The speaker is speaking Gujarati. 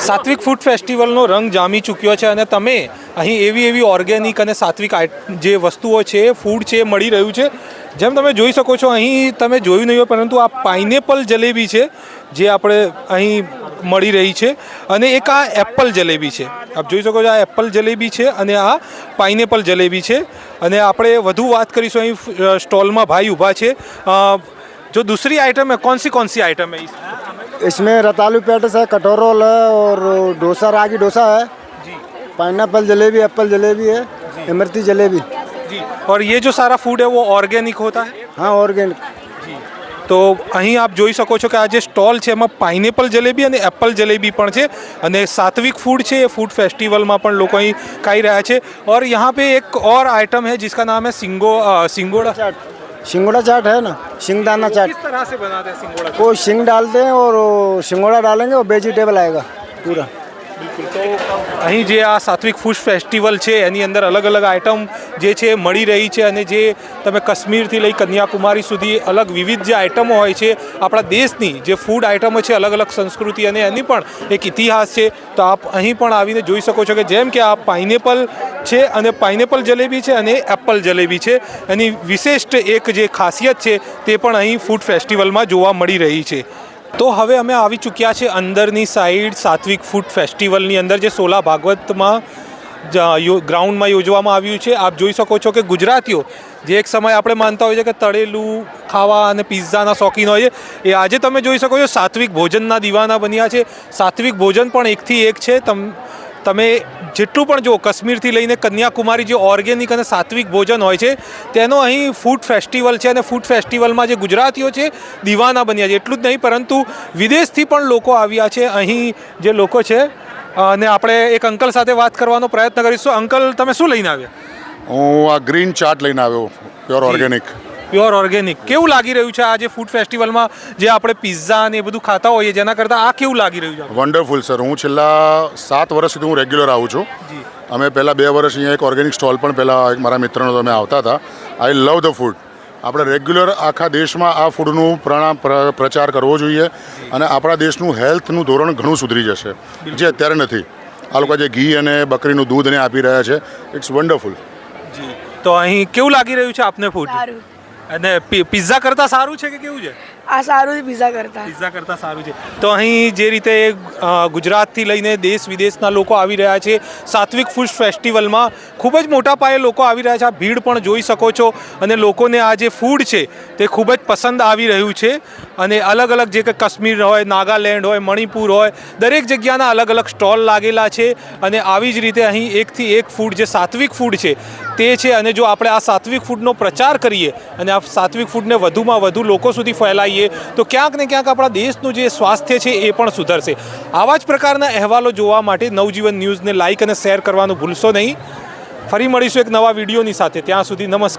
સાત્વિક ફૂડ ફેસ્ટિવલનો રંગ જામી ચૂક્યો છે અને તમે અહીં એવી એવી ઓર્ગેનિક અને સાત્વિક જે વસ્તુઓ છે, ફૂડ છે, મળી રહ્યું છે, જેમ તમે જોઈ શકો છો, અહીં તમે જોયું નહીં હોય, પરંતુ આ પાઇનેપલ જલેબી છે, જે આપણે અહીં મળી રહી છે, અને એક આ એપલ જલેબી છે. આપ જોઈ શકો છો, આ એપલ જલેબી છે અને આ પાઇનેપલ જલેબી છે. અને આપણે વધુ વાત કરીશું અહીં સ્ટોલમાં ભાઈ ઊભા છે. જો દૂસરી આઇટમ હે કોણ સી કોણ આઇટમ હે इसमें रतालू पेटिस है कटोर रोल है और डोसा रागी डोसा है G pineapple jalebi Apple jalebi है इमरती जलेबी जी और ये जो सारा फूड है वो ऑर्गेनिक होता है हाँ ऑर्गेनिक તો અહીં આપ જોઈ શકો છો કે આ જે સ્ટોલ છે એમાં પાઇનેપલ જલેબી અને એપલ જલેબી પણ છે અને સાત્વિક ફૂડ છે એ ફૂડ ફેસ્ટિવલમાં પણ લોકો અહીં ખાઈ રહ્યા છે और यहाँ पे एक और आइटम है जिसका नाम है सिंगो अ, सिंगोड़ा चाट सिंगोड़ा चाट है ना सिंगदाना चाट किस तरह से बनाते हैं सिंगोड़ा वो सिंग डालते हैं और वो सिंगोड़ा डालेंगे और वेजिटेबल आएगा पूरा અહીં જે આ સાત્વિક ફૂડ ફેસ્ટિવલ છે, એની અંદર અલગ અલગ આઇટમ જે છે, મળી રહી છે અને જે તમે કાશ્મીરથી લઈ કન્યાકુમારી સુધી અલગ વિવિધ જે આઇટમો હોય છે, આપણા દેશની જે ફૂડ આઇટમો છે અલગ અલગ સંસ્કૃતિ અને એની પણ એક ઇતિહાસ છે. તો આપ અહીં પણ આવીને જોઈ શકો છો કે જેમ કે આ પાઇનેપલ છે અને પાઇનેપલ જલેબી છે અને એપલ જલેબી છે. એની વિશિષ્ટ એક જે ખાસિયત છે, તે પણ અહીં ફૂડ ફેસ્ટિવલમાં જોવા મળી રહી છે. તો હવે અમે આવી ચૂક્યા છે અંદરની સાઈડ સાત્વિક ફૂડ ફેસ્ટિવલની અંદર જે સોલા ભાગવતમાં ગ્રાઉન્ડમાં યોજવામાં આવ્યું છે. આપ જોઈ શકો છો કે ગુજરાતીઓ જે એક સમય આપણે માનતા હોઈએ કે તળેલું, ખાવા અને પિઝાના શોખીન હોય છે એ આજે તમે જોઈ શકો છો સાત્વિક ભોજનના દીવાના બન્યા છે. સાત્વિક ભોજન પણ એકથી એક છે. તમ તમે જેટલું પણ જો કાશ્મીરથી લઈને કન્યાકુમારી જે ઓર્ગેનિક અને સાત્વિક ભોજન હોય છે તેનો અહીં ફૂડ ફેસ્ટિવલ છે અને ફૂડ ફેસ્ટિવલમાં જે ગુજરાતીઓ છે દીવાના બન્યા છે. એટલું જ નહીં પરંતુ વિદેશથી પણ લોકો આવ્યા છે. અહીં જે લોકો છે અને આપણે એક અંકલ સાથે વાત કરવાનો પ્રયત્ન કરીશું. અંકલ તમે શું લઈને આવ્યા? હું આ ગ્રીન ચાટ લઈને આવ્યો પ્યોર ઓર્ગેનિક. Pure organic. કેવું લાગી રહ્યું છે આ જે ફૂડ ફેસ્ટિવલમાં જે આપણે પિઝા અને એ બધું ખાતા હોઈએ જેના કરતાં આ કેવું લાગી રહ્યું છે વન્ડરફુલ સર હું છેલ્લા સાત વર્ષથી હું રેગ્યુલર આવું છું. અમે પહેલાં બે વર્ષ અહીંયા એક ઓર્ગેનિક સ્ટોલ પણ પહેલાં એક મારા મિત્રનો તમે આવતા હતા. આઈ લવ ધ ફૂડ આપણે રેગ્યુલર આખા દેશમાં આ ફૂડનું પ્રણા પ્રચાર કરવો જોઈએ અને આપણા દેશનું હેલ્થનું ધોરણ ઘણું સુધરી જશે. જે અત્યારે નથી. આ લોકો જે ઘી અને બકરીનું દૂધ ને આપી રહ્યા છે. ઇટ્સ વન્ડરફુલ તો અહીં કેવું લાગી રહ્યું છે આપને ફૂડ સારું. અને પી- પિઝા કરતાં સારું છે કે કેવું છે? આ સારું છે પિઝા કરતા. પિઝા કરતાં સારું છે. તો અહીં જે રીતે ગુજરાતથી લઈને દેશ વિદેશના લોકો આવી રહ્યા છે સાત્વિક ફૂડ ફેસ્ટિવલમાં ખૂબ જ મોટા પાયે લોકો આવી રહ્યા છે. આ ભીડ પણ જોઈ શકો છો અને લોકોને આ જે ફૂડ છે તે ખૂબ જ પસંદ આવી રહ્યું છે. અને અલગ અલગ જે કે કાશ્મીર હોય નાગાલેન્ડ હોય મણિપુર હોય દરેક જગ્યાના અલગ અલગ સ્ટોલ લાગેલા છે. અને આવી જ રીતે અહીં એકથી એક ફૂડ જે સાત્વિક ફૂડ છે તે છે અને જો આપણે આ સાત્વિક ફૂડનો પ્રચાર કરીએ અને આ સાત્વિક ફૂડને વધુમાં વધુ લોકો સુધી ફેલાવીએ, તો ક્યાંક ને ક્યાંક આપણા દેશનું જે સ્વાસ્થ્ય છે એ પણ સુધરશે. આવા જ પ્રકારના અહેવાલો જોવા માટે નવજીવન ન્યૂઝને લાઇક અને શેર કરવાનું ભૂલશો નહીં. ફરી મળીશું એક નવા વિડીયોની સાથે. ત્યાં સુધી નમસ્કાર.